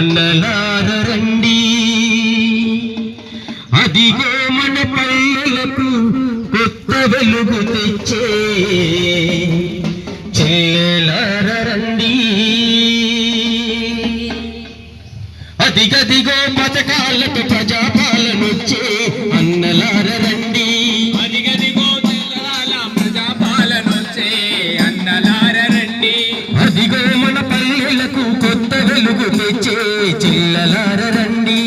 అన్నలారండి అదిగో మన పల్లెలకు కొత్త వెలుగు తెచ్చే చెల్లెలారండి అదిగదిగో పథకాలకు రండి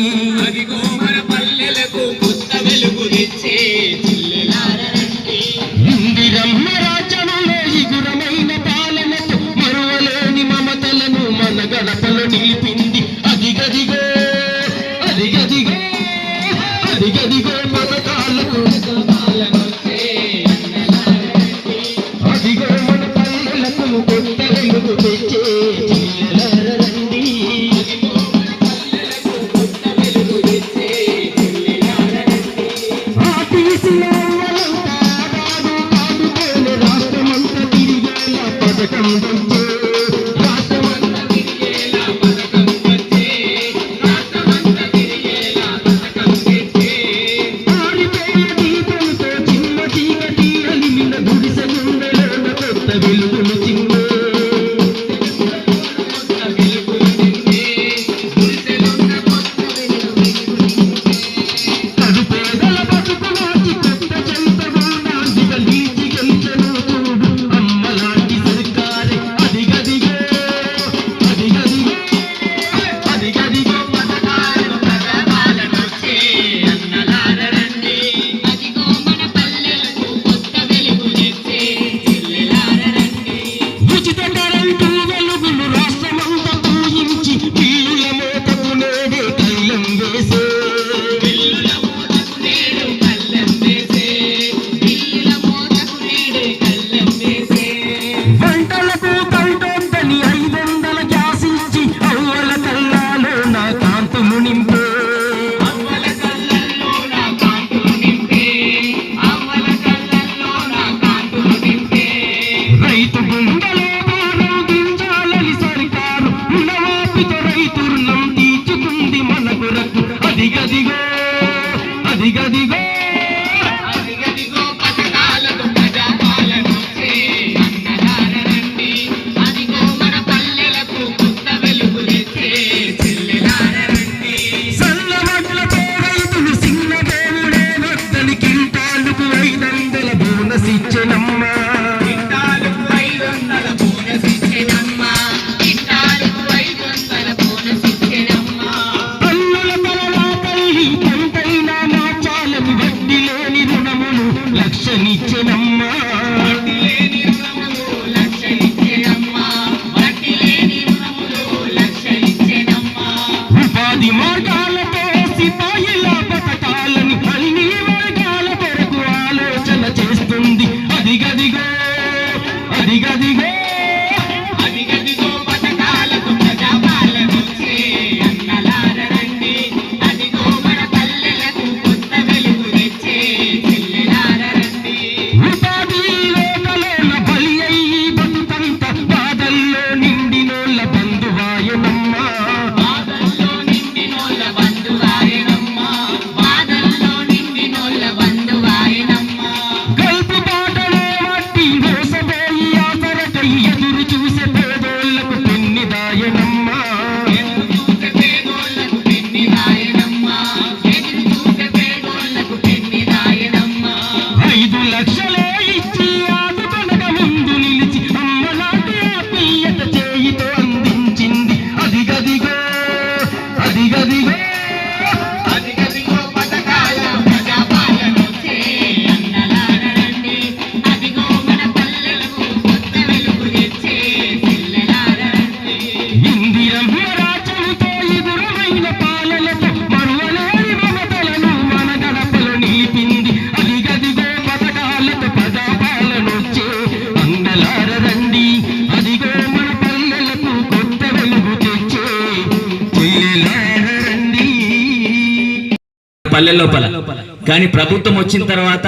ప్రభుత్వం వచ్చిన తర్వాత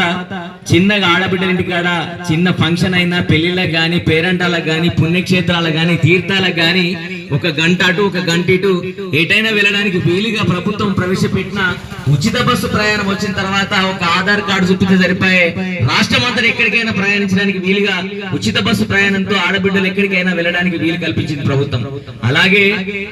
చిన్నగా ఆడబిడ్డలింటి కాడ చిన్న ఫంక్షన్ అయినా పెళ్ళిళ్ళకు కానీ పేరంటాలకు కానీ పుణ్యక్షేత్రాలకు కానీ తీర్థాలకు కానీ ఒక గంట అటు ఒక గంట ఇటు. ఎటైనా వెళ్ళడానికి వీలుగా ప్రభుత్వం ప్రవేశపెట్టిన ఉచిత బస్సు ప్రయాణం వచ్చిన తర్వాత ఒక ఆధార్ కార్డు చూపితే సరిపోయే రాష్ట్రం అంతా ఎక్కడికైనా ప్రయాణించడానికి వీలుగా ఉచిత బస్సు ప్రయాణంతో ఆడబిడ్డలు ఎక్కడికైనా వెళ్ళడానికి వీలు కల్పించింది ప్రభుత్వం. అలాగే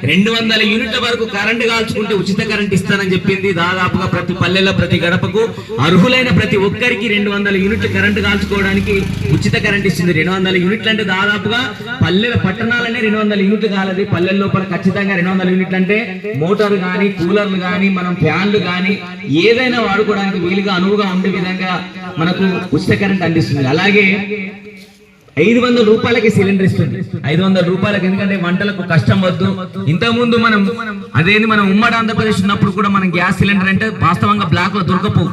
రెండు వందల యూనిట్ల వరకు కరెంటు కాల్చుకుంటే ఉచిత కరెంట్ ఇస్తానని చెప్పింది దాదాపుగా ప్రతి పల్లెల్లో ప్రతి గడపకు అర్హులైన ప్రతి ఒక్కరికి రెండు వందల యూనిట్లు కరెంటు కాల్చుకోవడానికి ఉచిత కరెంట్ ఇస్తుంది. రెండు వందల యూనిట్లు అంటే దాదాపుగా పల్లెల పట్టణాలనే రెండు వందల యూనిట్లు కాలది. పల్లెల లోపల ఖచ్చితంగా రెండు వందల యూనిట్లు అంటే మోటార్ గానీ కూలర్లు గానీ మనం ఫ్యాన్లు గానీ ఏదైనా వాడుకోవడానికి వీలుగా అనువుగా ఉండే విధంగా మనకు ఉచిత కరెంట్ అందిస్తుంది. అలాగే ఐదు వందల రూపాయలకి సిలిండర్ ఇస్తుంది. ఐదు వందల రూపాయలకి ఎందుకంటే వంటలకు కష్టం వద్దు. ఇంతకుముందు మనం అదేంది మనం ఉమ్మడి ఆంధ్రప్రదేశ్ ఉన్నప్పుడు కూడా మనం గ్యాస్ సిలిండర్ అంటే వాస్తవంగా బ్లాక్లో దొరకపు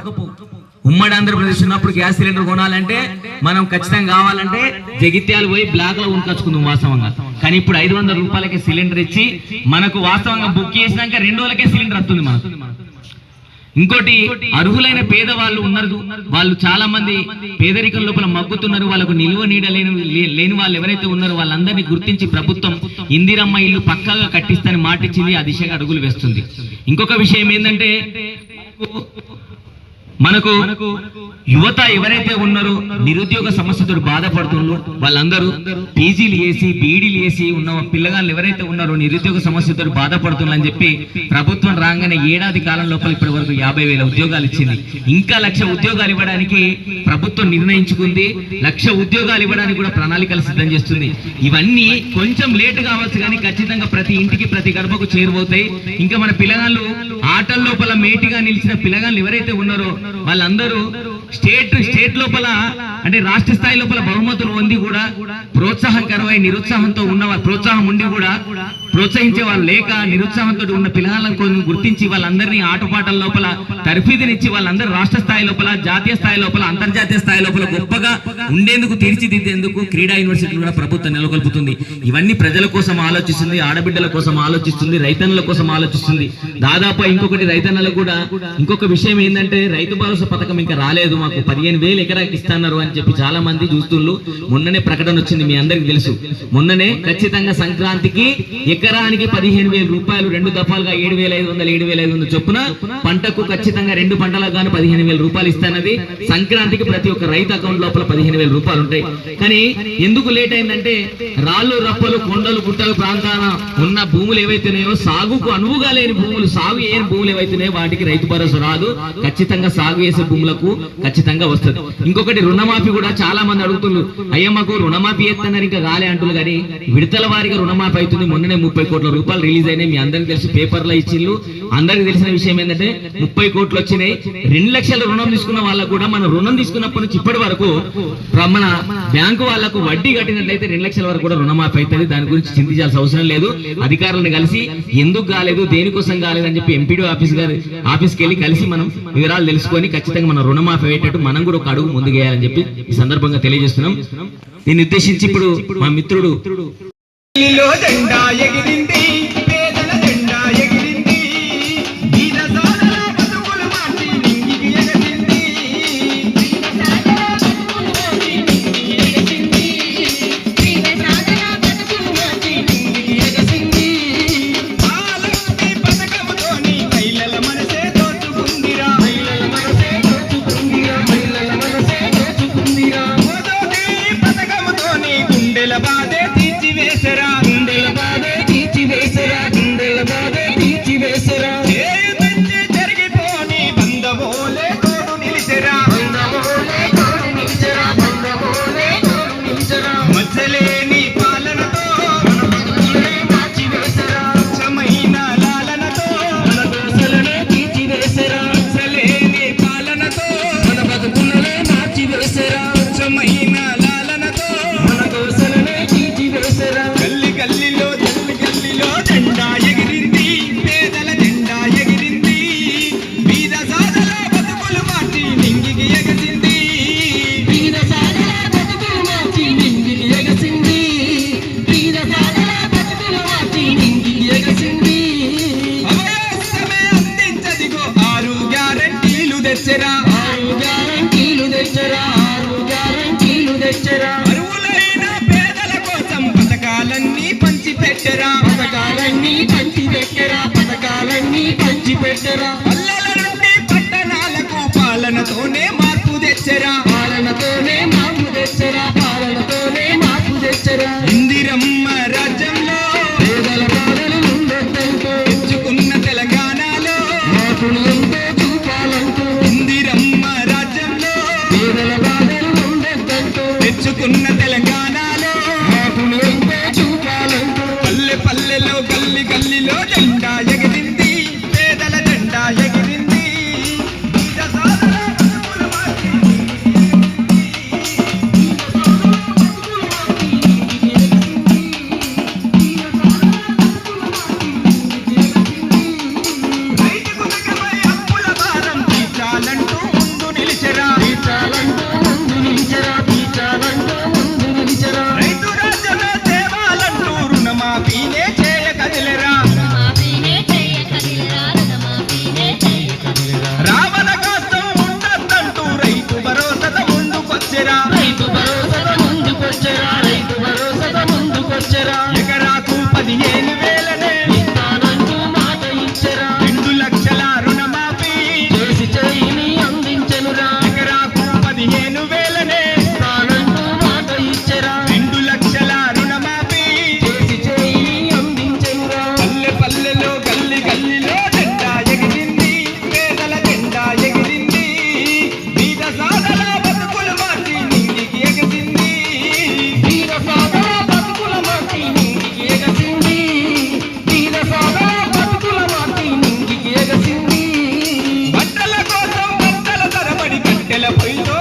ఉమ్మడి ఆంధ్రప్రదేశ్ ఉన్నప్పుడు గ్యాస్ సిలిండర్ కొనాలంటే మనం ఖచ్చితంగా కావాలంటే జగిత్యాలు పోయి బ్లాక్లో ఉనకొచ్చుకుందాం వాస్తవంగా. కానీ ఇప్పుడు ఐదు వందల రూపాయలకి సిలిండర్ ఇచ్చి మనకు వాస్తవంగా బుక్ చేసినాక రెండు రోజులకే సిలిండర్ వస్తుంది మనకు. ఇంకోటి అర్హులైన పేదవాళ్ళు ఉన్నారు. వాళ్ళు చాలా మంది పేదరికం లోపల మగ్గుతున్నారు. వాళ్ళకు నిలువ నీడ లేని లేని వాళ్ళు ఎవరైతే ఉన్నారో వాళ్ళందరినీ గుర్తించి ప్రభుత్వం ఇందిరమ్మ ఇల్లు పక్కాగా కట్టిస్తాని మాటిచ్చింది. ఆ దిశగా అడుగులు వేస్తుంది. ఇంకొక విషయం ఏంటంటే మనకు యువత ఎవరైతే ఉన్నారో నిరుద్యోగ సమస్యతో బాధపడుతున్నారు వాళ్ళందరూ పీజీలు వేసి బీడీలు వేసి ఉన్న పిల్లగాళ్ళు ఎవరైతే ఉన్నారో నిరుద్యోగ సమస్యతో బాధపడుతున్నారని చెప్పి ప్రభుత్వం రాగానే ఏడాది కాలం లోపల ఇప్పటి వరకు యాభై వేల ఉద్యోగాలు ఇచ్చింది. ఇంకా లక్ష ఉద్యోగాలు ఇవ్వడానికి ప్రభుత్వం నిర్ణయించుకుంది. లక్ష ఉద్యోగాలు ఇవ్వడానికి కూడా ప్రణాళికలు సిద్ధం చేస్తుంది. ఇవన్నీ కొంచెం లేట్ కావచ్చు కానీ ఖచ్చితంగా ప్రతి ఇంటికి ప్రతి గడపకు చేరువవుతాయి. ఇంకా మన పిల్లగాళ్ళు ఆటల లోపల మేటిగా నిలిచిన పిల్లగాళ్ళు ఎవరైతే ఉన్నారో వాళ్ళందరూ స్టేట్ స్టేట్ లోపల అంటే రాష్ట్ర స్థాయి లోపల బహుమతులు పొంది కూడా ప్రోత్సాహకరమై నిరుత్సాహంతో ఉన్న ప్రోత్సాహం ఉండి కూడా ప్రోత్సహించే వాళ్ళు లేక నిరుత్సాహంతో ఉన్న పిల్లలను కొంచెం గుర్తించి వాళ్ళందరినీ ఆటపాటల లోపల తర్ఫీదునిచ్చి వాళ్ళందరూ రాష్ట్ర స్థాయి లోపల జాతీయ స్థాయి లోపల అంతర్జాతీయ స్థాయి లోపల గొప్పగా ఉండేందుకు తీర్చిదిద్దేందుకు క్రీడా యూనివర్సిటీ కూడా ప్రభుత్వం నెలకొల్పుతుంది. ఇవన్నీ ప్రజల కోసం ఆలోచిస్తుంది ఆడబిడ్డల కోసం ఆలోచిస్తుంది రైతన్నుల కోసం ఆలోచిస్తుంది. దాదాపు ఇంకొకటి రైతన్నులకు కూడా ఇంకొక విషయం ఏంటంటే రైతు భరోసా పథకం ఇంకా రాలేదు మాకు. పదిహేను వేలు ఎకరాకి ఇస్తున్నారు అని చెప్పి చాలా మంది చూస్తున్నారు మొన్ననే ప్రకటన వచ్చింది మీ అందరికి తెలుసు. మొన్ననే ఖచ్చితంగా సంక్రాంతికి ఎకరానికి పదిహేను వేల రూపాయలు రెండు దఫాలుగా ఏడు వేల ఐదు వందలు ఏడు వేల ఐదు వందలు చొప్పున పంటకు ఖచ్చితంగా రెండు పంటలకు గాను పదిహేను వేల రూపాయలు ఇస్తానది. సంక్రాంతికి ప్రతి ఒక్క రైతు అకౌంట్ లోపల పదిహేను వేల రూపాయలు ఉంటాయి. కానీ ఎందుకు లేట్ అయిందంటే రాళ్ళు రప్పలు కొండలు గుట్టలు ప్రాంతాన ఉన్న భూములు ఏవైతున్నాయో సాగుకు అనువుగా లేని భూములు సాగు ఏ భూములు ఏవైతున్నాయో వాటికి రైతు భరోసా రాదు. ఖచ్చితంగా సాగు చేసే భూములకు ఖచ్చితంగా వస్తుంది. ఇంకొకటి రుణమాఫీ కూడా చాలా మంది అడుగుతున్నారు అయ్యమ్మకు మాకు రుణమాఫీ ఎత్తన్నారు ఇంకా రాలే అంటున్నారు కానీ విడతల వారిగా రుణమాఫీ అవుతుంది. మొన్ననే ముప్పై కోట్ల రూపాయలు రిలీజ్ అయినాయి. మీ అందరికి తెలిసి పేపర్లో ఇచ్చిళ్ళు. అందరికి తెలిసిన విషయం ఏంటంటే ముప్పై కోట్లు వచ్చినాయి. రెండు లక్షల రుణం తీసుకున్న వాళ్ళకు కూడా మనం రుణం తీసుకున్నప్పటి నుంచి ఇప్పటి వరకు మన బ్యాంకు వాళ్ళకు వడ్డీ కట్టినట్లయితే రెండు లక్షల వరకు కూడా రుణమాఫీ అవుతుంది. దాని గురించి చింతించాల్సిన అవసరం లేదు. అధికారులను కలిసి ఎందుకు కాలేదు దేనికోసం కాలేదు అని చెప్పి ఎంపీడీ ఆఫీస్ గారి ఆఫీస్కి వెళ్ళి కలిసి మనం వివరాలు తెలుసుకొని ఖచ్చితంగా మనం రుణమాఫీ అయ్యేటట్టు మనం కూడా ఒక అడుగు ముందుకేయాలని చెప్పి ఈ సందర్భంగా తెలియజేస్తున్నాం. దీన్ని ఉద్దేశించి ఇప్పుడు మా మిత్రుడు tierra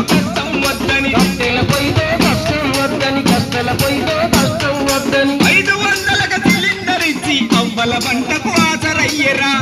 కష్టం వద్దని. కష్టెల పొయ్యితో కష్టం వద్దని కష్టల పొయ్యితో కష్టం వద్దని ఐదు వందలకు సిలిండర్ ఇచ్చి అవ్వల పంటకు ఆసరయ్యరా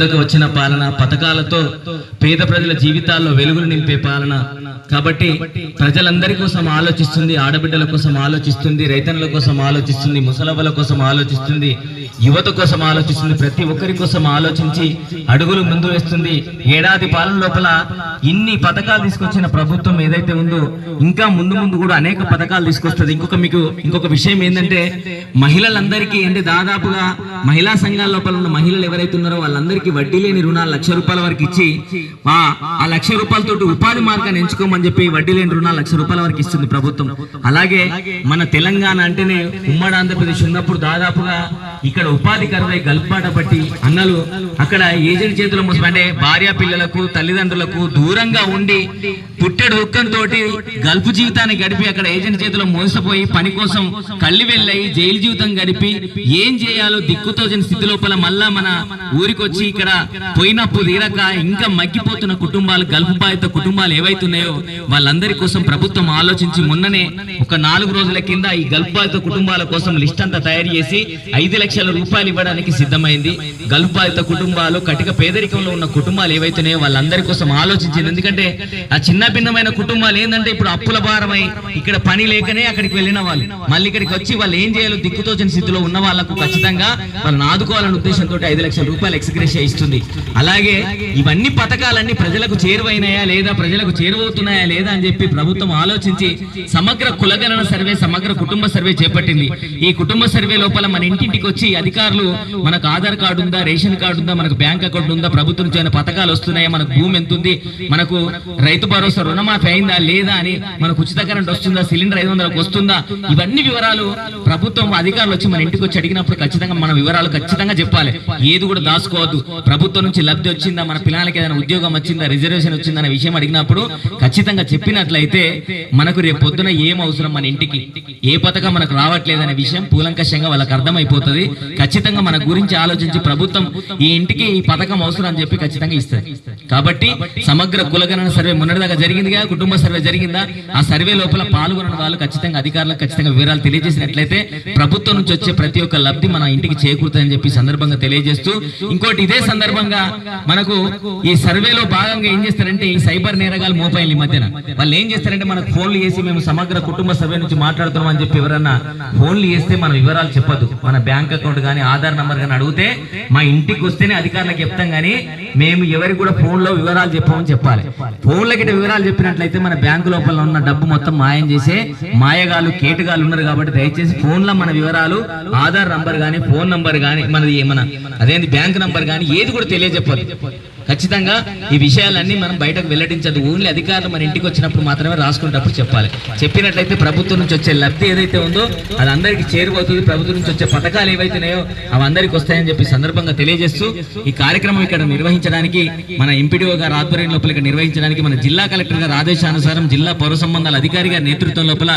వద్దకు వచ్చిన పాలన పథకాలతో పేద ప్రజల జీవితాల్లో వెలుగులు నింపే పాలన. కాబట్టి ప్రజలందరి కోసం ఆలోచిస్తుంది ఆడబిడ్డల కోసం ఆలోచిస్తుంది రైతన్నుల కోసం ఆలోచిస్తుంది ముసలవల కోసం ఆలోచిస్తుంది యువత కోసం ఆలోచిస్తుంది ప్రతి ఒక్కరి కోసం ఆలోచించి అడుగులు ముందు వేస్తుంది. ఏడాది పాలన లోపల ఇన్ని పథకాలు తీసుకొచ్చిన ప్రభుత్వం ఏదైతే ఉందో ఇంకా ముందు ముందు కూడా అనేక పథకాలు తీసుకొస్తుంది. ఇంకొక మీకు ఇంకొక విషయం ఏంటంటే మహిళలందరికీ అంటే దాదాపుగా మహిళా సంఘాల లోపల ఉన్న మహిళలు ఎవరైతే ఉన్నారో వాళ్ళందరికీ వడ్డీ లేని రుణాలు లక్ష రూపాయల వరకు ఇచ్చి ఆ లక్ష రూపాయలతోటి ఉపాధి మార్గాన్ని ఎంచుకోమని చెప్పి వడ్డీ లేని రుణాలు లక్ష రూపాయల వరకు ఇస్తుంది ప్రభుత్వం. అలాగే మన తెలంగాణ అంటేనే ఉమ్మడి ఆంధ్రప్రదేశ్ ఉన్నప్పుడు దాదాపుగా ఇక్కడ ఉపాధి కరువై గల్పాట పట్టి అన్నలు అక్కడ ఏజెంట్ చేతుల అంటే భార్య పిల్లలకు తల్లిదండ్రులకు దూరంగా ఉండి పుట్టెడు దుఃఖంతో గల్పు జీవితాన్ని గడిపి అక్కడ ఏజెంట్ చేతిలో మోసపోయి పని కోసం కళ్ళి వెళ్ళయి జైలు జీవితం గడిపి ఏం చేయాలో దిక్కుతోచని స్థితి లోపల మళ్ళా మన ఊరికొచ్చి ఇక్కడ పోయినప్పుడు తీరక ఇంకా మగ్గిపోతున్న కుటుంబాలు గల్ఫ్ బాధిత కుటుంబాలు ఏవైతున్నాయో వాళ్ళందరి కోసం ప్రభుత్వం ఆలోచించి మొన్ననే ఒక నాలుగు రోజుల కింద ఈ గల్పు బాధిత కుటుంబాల కోసం లిస్ట్ అంతా తయారు చేసి ఐదు లక్షల రూపాయలు ఇవ్వడానికి సిద్ధమైంది. గల్పు బాధిత కుటుంబాలు కటిక పేదరికంలో ఉన్న కుటుంబాలు ఏవైతున్నాయో వాళ్ళందరి కోసం ఆలోచించింది. ఎందుకంటే ఆ చిన్న భిన్నమైన కుటుంబాలు ఏంటంటే ఇప్పుడు అప్పుల భారమై ఇక్కడ పని లేకనే అక్కడికి వెళ్ళిన వాళ్ళు. మళ్ళీ ఇక్కడికి వచ్చి వాళ్ళు ఏం చేయాలో దిక్కుతోచని స్థితిలో ఉన్న వాళ్ళకు ఖచ్చితంగా వాళ్ళని ఆదుకోవాలనే ఉద్దేశంతో ఐదు లక్షల రూపాయలు ఎక్స్గ్రేషియా ఇస్తుంది అలాగే ఇవన్నీ పథకాలన్నీ ప్రజలకు చేరువైనాయా లేదా ప్రజలకు చేరువవుతున్నాయా లేదా అని చెప్పి ప్రభుత్వం ఆలోచించి సమగ్ర కులగణన సర్వే సమగ్ర కుటుంబ సర్వే చేపట్టింది. ఈ కుటుంబ సర్వే లోపల మన ఇంటింటికి వచ్చి అధికారులు మనకు ఆధార్ కార్డు ఉందా రేషన్ కార్డు ఉందా మనకు బ్యాంక్ అకౌంట్ ఉందా ప్రభుత్వం నుంచి పథకాలు వస్తున్నాయా మనకు భూమి ఎంత ఉంది మనకు రైతు భరోసా రుణమాఫీ అయిందా లేదా అని మనకు ఉచిత కరెంట్ వస్తుందా సిలిండర్ ఐదు వందలకు వస్తుందా ఇవన్నీ వివరాలు ప్రభుత్వం అధికారులు వచ్చి మన ఇంటికి వచ్చి అడిగినప్పుడు ఖచ్చితంగా మన వివరాలు ఖచ్చితంగా చెప్పాలి. ఏది కూడా దాచుకోవద్దు. ప్రభుత్వం నుంచి లబ్ధి వచ్చిందా? మన పిల్లలకి ఏదైనా ఉద్యోగం వచ్చిందా? రిజర్వేషన్ వచ్చిందా అనే విషయం అడిగినప్పుడు ఖచ్చితంగా చెప్పినట్లయితే మనకు రేపు పొద్దున ఏం అవసరం మన ఇంటికి? ఏ పథకం మనకు రావట్లేదనే విషయం పూలంకషంగా వాళ్ళకి అర్థమైపోతుంది. ఖచ్చితంగా మన గురించి ఆలోచించి ప్రభుత్వం ఈ ఇంటికి ఈ పథకం అవసరం అని చెప్పి ఖచ్చితంగా ఇస్తుంది. కాబట్టి సమగ్ర కులగణన సర్వే మొన్నటిదాకా జరిగిందిగా కుటుంబ సర్వే జరిగిందా? ఆ సర్వే లోపల పాల్గొన్న వాళ్ళు ఖచ్చితంగా అధికారులకు ఖచ్చితంగా వివరాలు తెలియజేసినట్లయితే ప్రభుత్వం నుంచి వచ్చే ప్రతి ఒక్క లబ్ధి మన ఇంటికి చేకూరుతుందని చెప్పి సందర్భంగా తెలియజేస్తూ ఇంకోటి ఇదే సందర్భంగా మనకు ఈ సర్వేలో భాగంగా ఏం చేస్తారంటే ఈ సైబర్ నేరగాలు మోపైలు ఈ మధ్యన. వాళ్ళు ఏం చేస్తారంటే మనకు ఫోన్లు చేసి మేము సమగ్ర కుటుంబ సర్వే నుంచి మాట్లాడుతున్నాం అని చెప్పి ఎవరన్నా ఫోన్లు చేస్తే మన వివరాలు చెప్పదు. మన బ్యాంక్ అకౌంట్ కానీ ఆధార్ నంబర్ కానీ అడిగితే మా ఇంటికి వస్తేనే అధికారులకు చెప్తాం కానీ మేము ఎవరికి కూడా ఫోన్లో వివరాలు చెప్పమని చెప్పాలి. ఫోన్ల వివరాలు చెప్పినట్లయితే మన బ్యాంకు లోపల ఉన్న డబ్బు మొత్తం మాయం చేసే మాయగాలు కేటగాలు ఉన్నారు కాబట్టి దయచేసి ఫోన్లో మన వివరాలు ఆధార్ నంబర్ కానీ ఫోన్ నంబర్ కానీ మనది మన అదేంటి బ్యాంక్ నంబర్ కానీ ఏది కూడా తెలియజెప్పదు. ఖచ్చితంగా ఈ విషయాలన్నీ మనం బయటకు వెల్లడించదు. ఓన్లీ అధికారులు మన ఇంటికి వచ్చినప్పుడు మాత్రమే రాసుకునేటప్పుడు చెప్పాలి. చెప్పినట్లయితే ప్రభుత్వం నుంచి వచ్చే లబ్ధి ఏదైతే ఉందో అది అందరికీ చేరువవుతుంది. ప్రభుత్వం నుంచి వచ్చే పథకాలు ఏవైతున్నాయో అవి అందరికి వస్తాయని చెప్పి సందర్భంగా తెలియజేస్తూ ఈ కార్యక్రమం ఇక్కడ నిర్వహించడానికి మన ఎంపీడీఓ గారు ఆధ్వర్యం లోపల ఇక్కడ నిర్వహించడానికి మన జిల్లా కలెక్టర్ గారు ఆదేశానుసారం జిల్లా పౌర సంబంధాల అధికారి గారి నేతృత్వం లోపల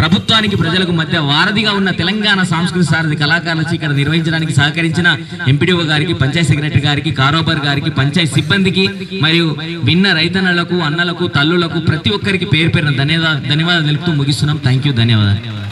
ప్రభుత్వానికి ప్రజలకు మధ్య వారధిగా ఉన్న తెలంగాణ సాంస్కృతిక సారథి కళాకారులకి ఇక్కడ నిర్వహించడానికి సహకరించిన ఎంపీడీఓ గారికి పంచాయత్ సెక్రటరీ గారికి కారోబార్ గారికి పంచాయత్ సిబ్బందికి మరియు విన్న రైతన్నలకు అన్నలకు తల్లులకు ప్రతి ఒక్కరికి పేరు పేరున ధన్యవాదాలు ధన్యవాదాలు తెలుపుతూ ముగిస్తున్నాం. థ్యాంక్ యూ ధన్యవాదాలు.